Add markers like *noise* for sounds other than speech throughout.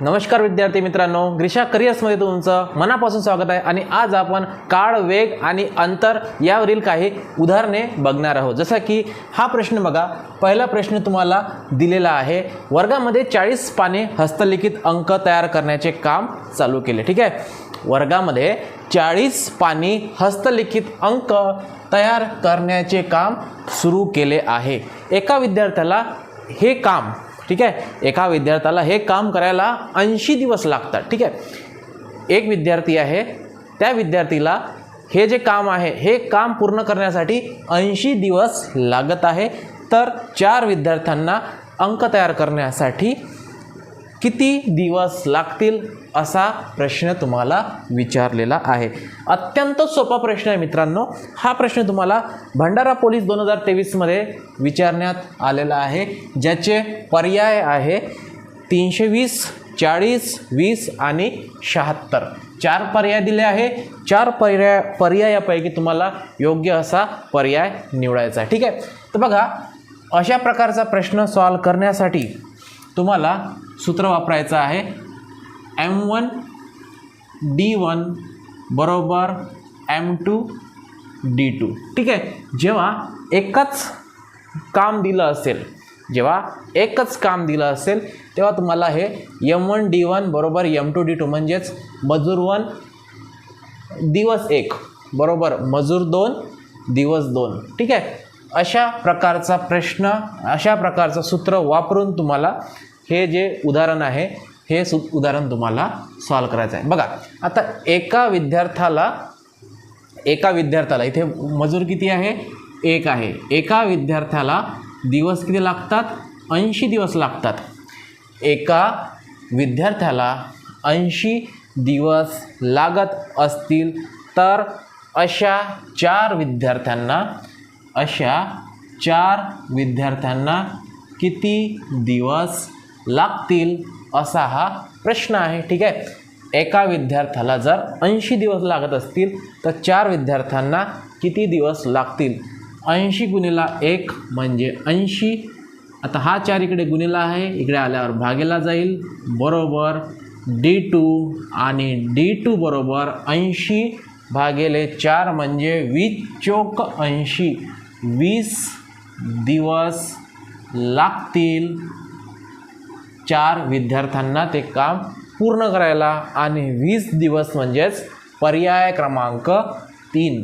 नमस्कार विद्यार्थी मित्रांनो ग्रीषा करिअर्समध्ये तुमचं मनापासून स्वागत आहे आणि आज आपण काळ वेग आणि अंतर यावरील काही उदाहरणे बघणार आहोत. जसं की हा प्रश्न बघा पहिला प्रश्न तुम्हाला दिलेला आहे वर्गामध्ये चाळीस पाने हस्तलिखित अंक तयार करण्याचे काम चालू केले ठीक आहे? वर्गामध्ये चाळीस पानी हस्तलिखित अंक तयार करण्याचे काम सुरू केले आहे. एका विद्यार्थ्याला हे काम ठीक आहे? एका विद्यार्थ्याला हे काम करायला ऐंशी दिवस लागतात ठीक आहे? एक विद्यार्थी आहे त्या विद्यार्थीला हे जे काम आहे हे काम पूर्ण करण्यासाठी ऐंशी दिवस लागत आहे. तर चार विद्यार्थ्यांना अंक तयार करण्यासाठी किती दिवस लागतील? असा प्रश्न तुम्हाला विचारलेला आहे. अत्यंत सोपा प्रश्न आहे मित्रांनो. हा प्रश्न तुम्हाला भंडारा पोलीस दोन हजार तेवीसमध्ये विचारण्यात आलेला आहे. ज्याचे पर्याय आहे तीनशे वीस चाळीस वीस आणि शहात्तर. चार पर्याय दिले आहे. चार पर्याय पर्यायापैकी तुम्हाला योग्य असा पर्याय निवडायचा आहे. ठीक आहे? तर बघा अशा प्रकारचा प्रश्न सॉल्व करण्यासाठी तुम्हाला सूत्र वापरायचं आहे. एम वन डी वन बरोबर एम टू डी टू ठीक आहे? जेव्हा एकच काम दिलं असेल जेव्हा एकच काम दिलं असेल तेव्हा तुम्हाला हे यम वन डी वन बरोबर यम टू डी टू म्हणजेच मजूर वन दिवस एक. बरोबर? मजूर दोन दिवस दोन. ठीक आहे? अशा प्रकारचा प्रश्न अशा प्रकारचं सूत्र वापरून तुम्हाला हे जे उदाहरण आहे हे सु उदाहरण तुम्हाला सॉल्व करायचं आहे. बघा आता एका विद्यार्थ्याला एका विद्यार्थ्याला इथे मजूर किती आहे? एक आहे. एका विद्यार्थ्याला दिवस किती लागतात? ऐंशी दिवस लागतात. एका विद्यार्थ्याला ऐंशी दिवस लागत असतील तर अशा चार विद्यार्थ्यांना अशा चार विद्यार्थ्यांना किती दिवस लागतील? असा हा प्रश्न आहे ठीक आहे? एका विद्यार्थ्याला जर ऐंशी दिवस लागत असतील तर चार विद्यार्थ्यांना किती दिवस लागतील? ऐंशी गुणिला एक म्हणजे ऐंशी. आता हा चार इकडे गुणिला आहे इकडे आल्यावर भागेला जाईल. बरोबर डी टू आणि डी टू बरोबर ऐंशी भागेले चार म्हणजे वीस चोक ऐंशी. वीस दिवस लागतील. चार विद्यार्थ्यांना ते काम पूर्ण करायला आणि वीस दिवस म्हणजेच पर्याय क्रमांक तीन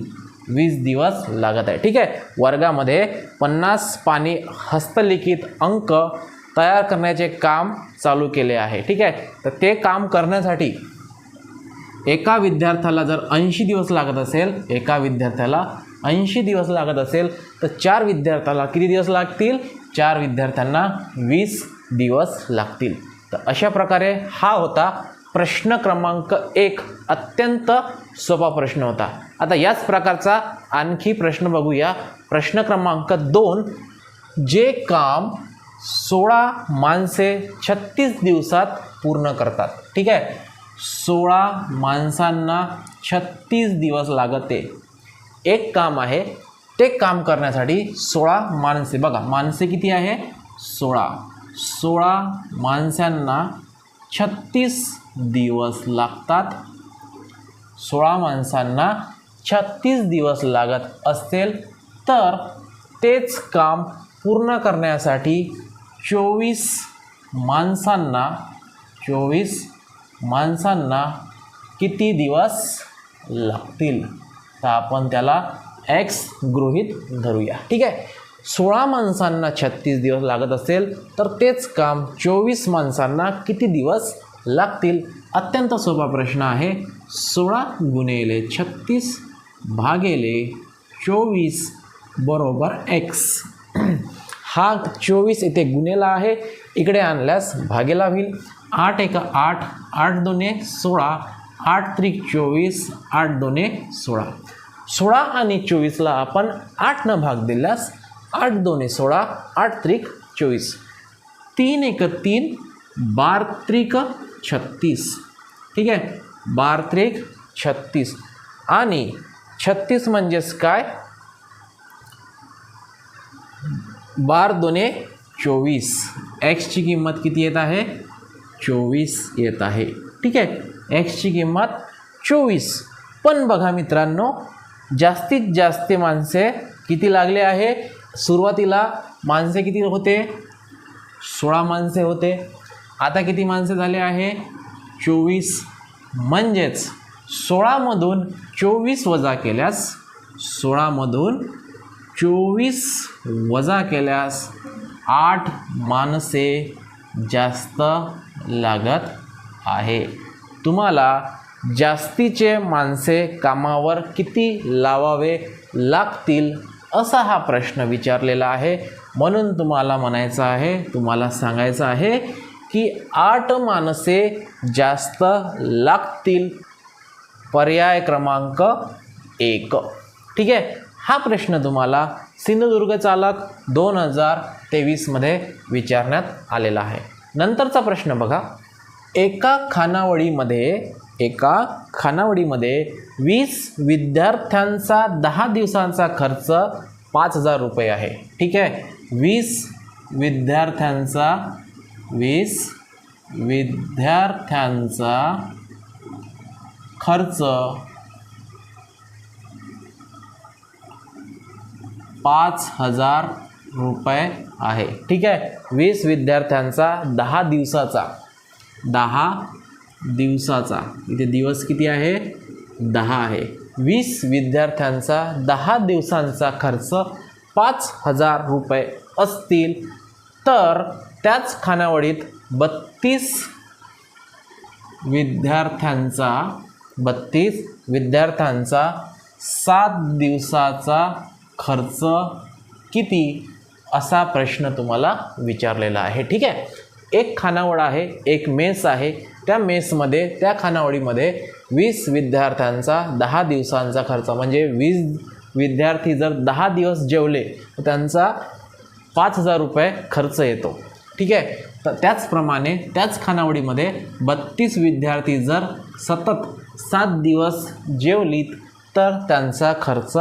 वीस दिवस लागत आहे. ठीक आहे? वर्गामध्ये पन्नास पाणी हस्तलिखित अंक तयार करण्याचे काम चालू केले आहे. ठीक आहे? तर ते काम करण्यासाठी एका विद्यार्थ्याला जर ऐंशी दिवस लागत असेल एका विद्यार्थ्याला ऐंशी दिवस लागत असेल तर चार विद्यार्थ्याला किती दिवस लागतील? चार विद्यार्थ्यांना वीस दिवस लागतील. तर अशा प्रकारे हा होता प्रश्न क्रमांक एक. अत्यंत सोपा प्रश्न होता. आता याच प्रकारचा आणखी प्रश्न बघूया. प्रश्न क्रमांक दोन. जे काम सोळा माणसे छत्तीस दिवसात पूर्ण करतात. ठीक आहे? सोळा माणसांना छत्तीस दिवस लागते. एक काम आहे ते काम करण्यासाठी सोळा माणसे. बघा माणसे किती आहे? सोळा. सोळा माणसांना छत्तीस दिवस लागतात. सोळा माणसांना छत्तीस दिवस लागत असेल तर तेच काम पूर्ण करण्यासाठी चोवीस माणसांना चोवीस माणसांना किती दिवस लागतील? तर आपण त्याला एक्स गृहीत धरूया. ठीक आहे? सोळा माणसांना छत्तीस दिवस लागत असेल तर तेच काम चोवीस माणसांना किती दिवस लागतील? अत्यंत सोपा प्रश्न आहे. सोळा गुणेले छत्तीस भागेले चोवीस बरोबर एक्स. *clears throat* हा चोवीस इथे गुन्हेला आहे. इकडे आणल्यास भागेला होईल. आठ एका आठ आठ दोने सोळा आठ त्रिक चोवीस आठ दोने सोळा. सोळा आणि चोवीसला आपण आठनं भाग दिल्यास आठ दोने सोळा आठ त्रिक चोवीस. तीन एक तीन बार त्रिक छत्तीस. ठीक आहे? बार त्रिक छत्तीस. आणि छत्तीस म्हणजेच काय? बार दोने चोवीस. एक्सची किंमत किती येत आहे? चोवीस येत आहे. ठीक आहे? एक्सची किंमत चोवीस. पण बघा मित्रांनो जास्तीत जास्त माणसे किती लागले आहे? सुरुवातीला माणसे किती होते? सोळा माणसे होते. आता किती माणसे झाले आहे? चोवीस. म्हणजेच सोळामधून चोवीस वजा केल्यास सोळामधून चोवीस वजा केल्यास आठ माणसे जास्त लागत आहे. तुम्हाला जास्तीचे माणसे कामावर किती लावावे लागतील? असा हा प्रश्न विचारलेला आहे. म्हणून तुम्हाला म्हणायचं आहे तुम्हाला सांगायचं आहे की आठ माणसे जास्त लागतील. पर्याय क्रमांक एक. ठीक आहे? हा प्रश्न तुम्हाला सिंधुदुर्ग चालक दोन हजार तेवीसमध्ये विचारण्यात आलेला आहे. नंतरचा प्रश्न बघा. एका खानावळीमध्ये एका खानावडीमध्ये वीस विद्यार्थ्यांचा दहा दिवसांचा खर्च पाच हजार रुपये आहे. ठीक आहे? वीस विद्यार्थ्यांचा वीस विद्यार्थ्यांचा खर्च पाच हजार रुपये आहे. ठीक आहे? वीस विद्यार्थ्यांचा दहा दिवसाचा दहा दिवसाचा. इथे दिवस किती आहे? दहा आहे. वीस विद्यार्थ्यांचा दहा दिवसांचा खर्च पाच हजार रुपये असतील. तर त्याच खानावळीत बत्तीस विद्यार्थ्यांचा बत्तीस विद्यार्थ्यांचा सात दिवसाचा खर्च किती? असा प्रश्न तुम्हाला विचारलेला आहे. ठीक आहे? एक खानावळ आहे एक मेस आहे त्या मेसमध्ये त्या खानावळीमध्ये वीस विद्यार्थ्यांचा दहा दिवसांचा खर्च. म्हणजे वीस विद्यार्थी जर दहा दिवस जेवले तर त्यांचा पाच हजार रुपये खर्च येतो. ठीक आहे? तर त्याचप्रमाणे त्याच खानावळीमध्ये बत्तीस विद्यार्थी जर सतत सात दिवस जेवलीत तर त्यांचा खर्च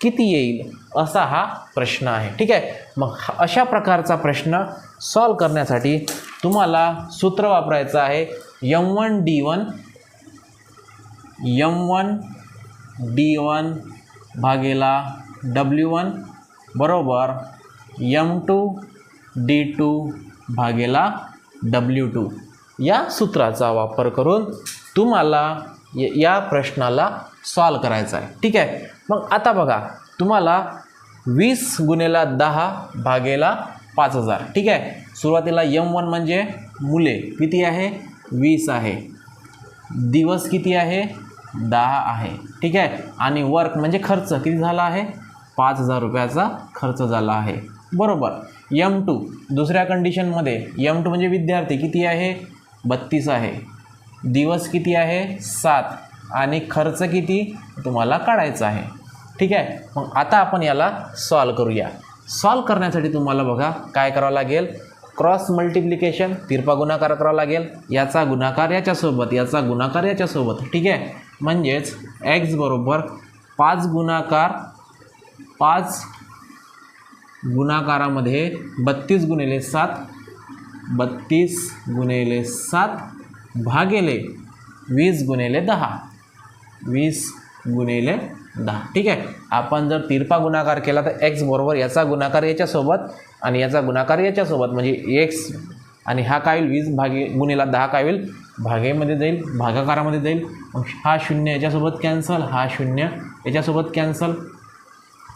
किती येईल असा हा प्रश्न आहे. ठीक आहे? मग अशा प्रकारचा प्रश्न सॉल्व करण्यासाठी तुम्हाला सूत्र वापरायचं आहे. M one D one M one D one भागेला डब्ल्यू वन बरोबर यम टू डी टू भागेला डब्ल्यू टू या सूत्राचा वापर करून तुम्हाला या प्रश्नाला सॉल्व करायचा आहे. ठीक आहे? मग आता बघा तुम्हाला वीस गुणेला दहा भागेला पाच हजार. ठीक आहे? सुरुवातीला यम वन म्हणजे मुले. किती आहे? वीस आहे. दिवस किती आहे? दहा आहे. ठीक आहे? आणि वर्क म्हणजे खर्च किती झाला आहे? पाच हजार रुपयाचा खर्च झाला आहे. बरोबर. यम टू दुसऱ्या कंडिशनमध्ये यम टू म्हणजे विद्यार्थी किती आहे? बत्तीस आहे. दिवस किती आहे? सात. आणि खर्च किती? तुम्हाला काढायचा आहे. ठीक आहे? मग आता आपण याला सॉल्व करूया. सॉल्व करण्यासाठी तुम्हाला बघा काय करावं लागेल? क्रॉस मल्टिप्लिकेशन तिरपा गुणाकार करावा लागेल. याचा गुणाकार याच्यासोबत याचा गुणाकार याच्यासोबत. ठीक आहे? म्हणजेच एक्स बरोबर पाच गुणाकार पाच गुणाकारामध्ये बत्तीस गुणिले सात बत्तीस गुणिले सात भागेले वीस गुणिले दहा. वीस गुणिले दहा. ठीक आहे? आपण जर तिरपा गुणाकार केला तर एक्स बरोबर याचा गुणाकार याच्यासोबत आणि याचा गुणाकार याच्यासोबत म्हणजे एक्स आणि हा काय होईल? वीस भागे गुणिला दहा काय होईल? भागेमध्ये जाईल भागाकारामध्ये जाईल. मग हा शून्य याच्यासोबत कॅन्सल हा शून्य याच्यासोबत कॅन्सल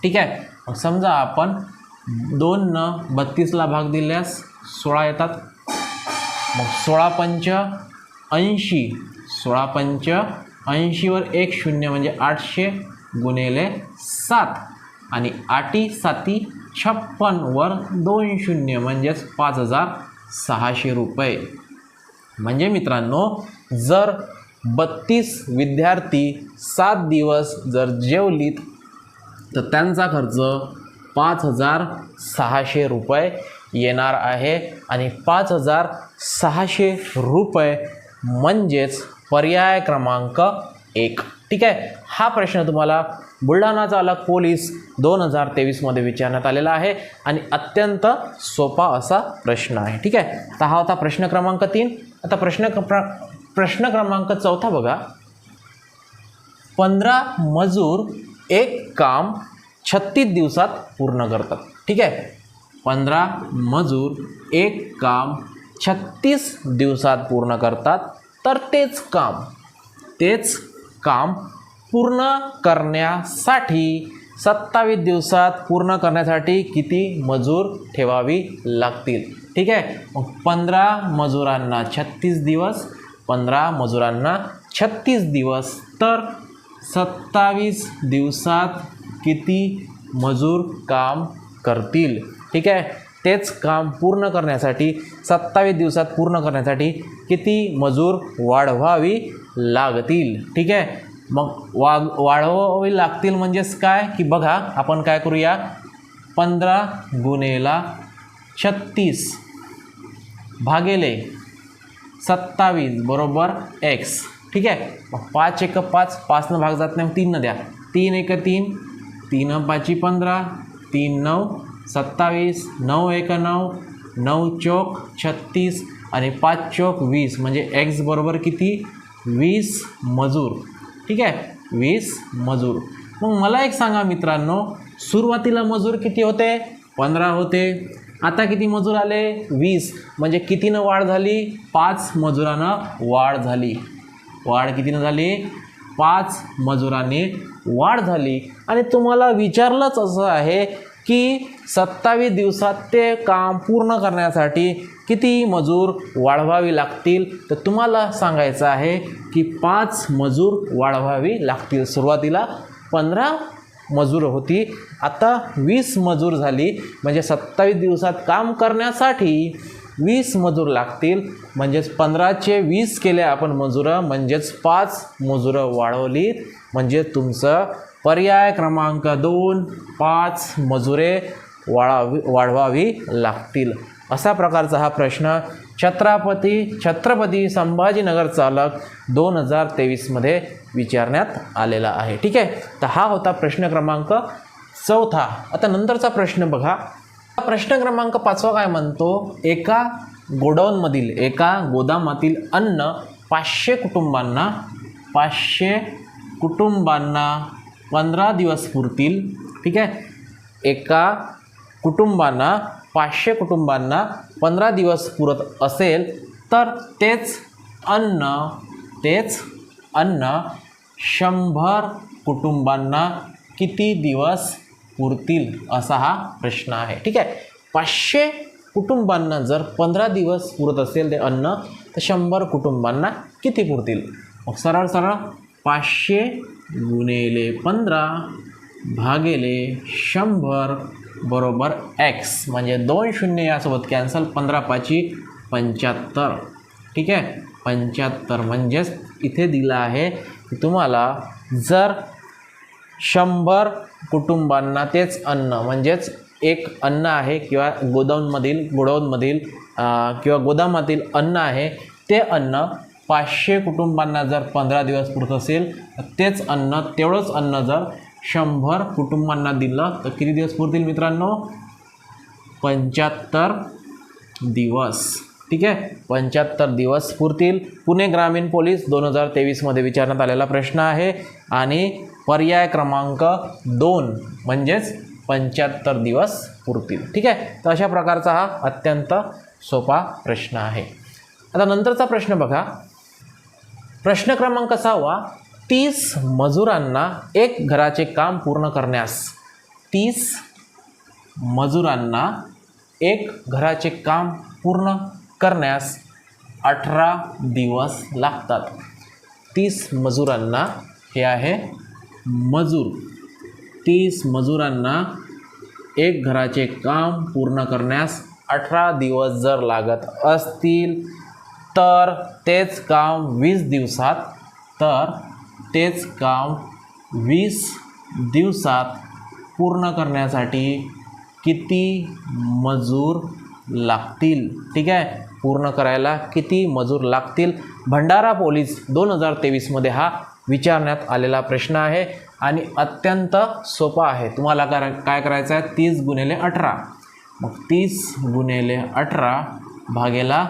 ठीक आहे? मग समजा आपण दोन न बत्तीसला भाग दिल्यास सोळा येतात. मग सोळा पंच ऐंशी सोळा पंच ऐंशीवर एक शून्य म्हणजे आठशे गुणेले सात. आणि आठी साती छप्पनवर दोन शून्य म्हणजेच पाच हजार सहाशे रुपये. म्हणजे मित्रांनो जर बत्तीस विद्यार्थी सात दिवस जर जेवलीत तर त्यांचा खर्च पाच हजार सहाशे रुपये येणार आहे. आणि पाच हजार सहाशे रुपये म्हणजेच पर्याय क्रमांक एक. ठीक आहे? हा प्रश्न तुम्हाला बुलढाणा चालक पोलीस दोन हजार तेवीसमध्ये विचारण्यात आलेला आहे आणि अत्यंत सोपा असा प्रश्न आहे. ठीक आहे? तर हा होता प्रश्न क्रमांक तीन. आता प्रश्न प्र प्रश्न क्रमांक चौथा बघा. पंधरा मजूर एक काम छत्तीस दिवसात पूर्ण करतात. ठीक आहे? पंधरा मजूर एक काम छत्तीस दिवसात पूर्ण करतात. तर तेच काम तेच काम पूर्ण करण्यासाठी सत्तावीस दिवसात पूर्ण करण्यासाठी किती मजूर ठेवावी लागतील? ठीक आहे? मग पंधरा मजुरांना छत्तीस दिवस पंधरा मजुरांना छत्तीस दिवस. तर सत्तावीस दिवसात किती मजूर काम करतील? ठीक आहे? तेच काम पूर्ण करण्यासाठी सत्तावीस दिवसात पूर्ण करण्यासाठी किती मजूर वाढवावी लागतील? ठीक आहे? मग वाग वाढवावी लागतील म्हणजेच काय? की बघा आपण काय करूया? पंधरा गुणेला छत्तीस भागेले सत्तावीस बरोबर एक्स. ठीक आहे? मग पाच एक पाच पाचनं भाग जात नाही तीननं द्या. तीन एक तीन तीन पाची पंधरा तीन नऊ सत्तावीस नऊ एक नऊ नऊ चौक छत्तीस आणि पाच चौक वीस. म्हणजे एक्स बरोबर किती? वीस मजूर. ठीक आहे? वीस मजूर. मग मला एक सांगा मित्रांनो सुरुवातीला मजूर किती होते? पंधरा होते. आता किती मजूर आले? वीस. म्हणजे कितीनं वाढ झाली? पाच मजुरानं वाढ झाली. वाढ कितीनं झाली? पाच मजुरांनी वाढ झाली. आणि तुम्हाला विचारलंच असं आहे की सत्तावीस दिवसात ते काम पूर्ण करण्यासाठी किती मजूर वाढवावी लागतील? तर तुम्हाला सांगायचं आहे की पाच मजूर वाढवावी लागतील. सुरुवातीला पंधरा मजूर होती. आता वीस मजूर झाली. म्हणजे सत्तावीस दिवसात काम करण्यासाठी वीस मजूर लागतील. म्हणजेच पंधराचे वीस केले आपण मजुरं. म्हणजेच पाच मजुरं वाढवली म्हणजे तुमचं पर्याय क्रमांक दोन पाच मजुरे वाढावी वाढवावी लागतील. असा प्रकारचा हा प्रश्न छत्रपती छत्रपती संभाजीनगर चालक दोन हजार तेवीसमध्ये विचारण्यात आलेला आहे. ठीक आहे? तर हा होता प्रश्न क्रमांक चौथा. आता नंतरचा प्रश्न बघा. हा प्रश्न क्रमांक पाचवा काय म्हणतो? एका गोडाऊनमधील एका गोदामातील अन्न पाचशे कुटुंबांना पाचशे कुटुंबांना पंधरा दिवस पुरतील ठीक आहे? एका कुटुंबांना पाचशे कुटुंबांना पंधरा दिवस पुरत असेल तर तेच अन्न तेच अन्न शंभर कुटुंबांना किती दिवस पुरतील असा हा प्रश्न आहे ठीक आहे? पाचशे कुटुंबांना जर पंधरा दिवस पुरत असेल ते अन्न तर शंभर कुटुंबांना किती पुरतील? मग सरळ सरळ पाचशे गुणिले पंधरा भागिले शंभर बरोबर एक्स म्हणजे दोन शून्य यासोबत कॅन्सल पंधरा पाची पंच्याहत्तर. ठीक आहे? पंच्याहत्तर म्हणजेच इथे दिलं आहे की तुम्हाला जर शंभर कुटुंबांना तेच अन्न म्हणजेच एक अन्न आहे किंवा गोदाऊनमधील गोडाऊनमधील किंवा गोदामातील अन्न आहे ते अन्न पाचशे कुटुंबांना जर पंधरा दिवस पुरत असेल तर तेच अन्न तेवढंच अन्न जर शंभर कुटुंबांना दिलं तर किती दिवस पुरतील मित्रांनो? पंच्याहत्तर दिवस. ठीक आहे? पंच्याहत्तर दिवस पुरतील. पुणे ग्रामीण पोलीस दोन हजार तेवीसमध्ये विचारण्यात आलेला प्रश्न आहे. आणि पर्याय क्रमांक दोन म्हणजेच पंच्याहत्तर दिवस पुरतील. ठीक आहे? तर अशा प्रकारचा हा अत्यंत सोपा प्रश्न आहे. आता नंतरचा प्रश्न बघा. प्रश्न क्रमांक सहावा तीस मजुरांना एक घराचे काम पूर्ण करण्यास. तीस मजुरांना एक घराचे काम पूर्ण करण्यास अठरा दिवस लागतात. तीस मजुरांना हे आहे मजूर. तीस मजुरांना एक घराचे काम पूर्ण करण्यास अठरा दिवस जर लागत असतील तर तेच काम वीस दिवसात तर तेच काम वीस दिवसात पूर्ण करण्यासाठी किती मजूर लागतील? ठीक आहे? पूर्ण करायला किती मजूर लागतील? भंडारा पोलीस दोन हजार तेवीसमध्ये हा विचारण्यात आलेला प्रश्न आहे आणि अत्यंत सोपा आहे. तुम्हाला करा काय करायचं आहे? तीस गुणिले अठरा. मग तीस गुणिले अठरा भागेला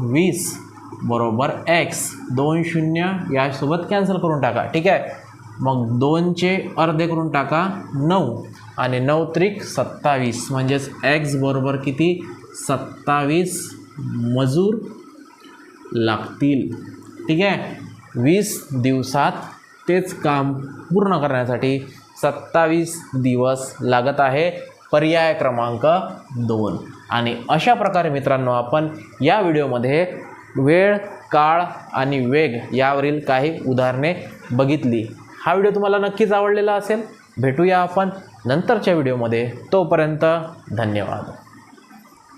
वीस. बरोबर एक्स दोन शून्य यासोबत कॅन्सल करून टाका. ठीक आहे? मग दोनचे अर्धे करून टाका नऊ. आणि नऊ त्रिक सत्तावीस. म्हणजेच एक्स बरोबर किती? सत्तावीस मजूर लागतील. ठीक आहे? वीस दिवसात तेच काम पूर्ण करण्यासाठी सत्तावीस दिवस लागत आहे. पर्याय क्रमांक दोन. आणि अशा प्रकारे मित्रांनो आपण या व्हिडिओमध्ये वेळ काळ आणि वेग यावरील काही उदाहरणे बघितली. हा व्हिडिओ तुम्हाला नक्कीच आवडलेला असेल भेटूया आपण नंतरच्या व्हिडिओमध्ये. तोपर्यंत धन्यवाद.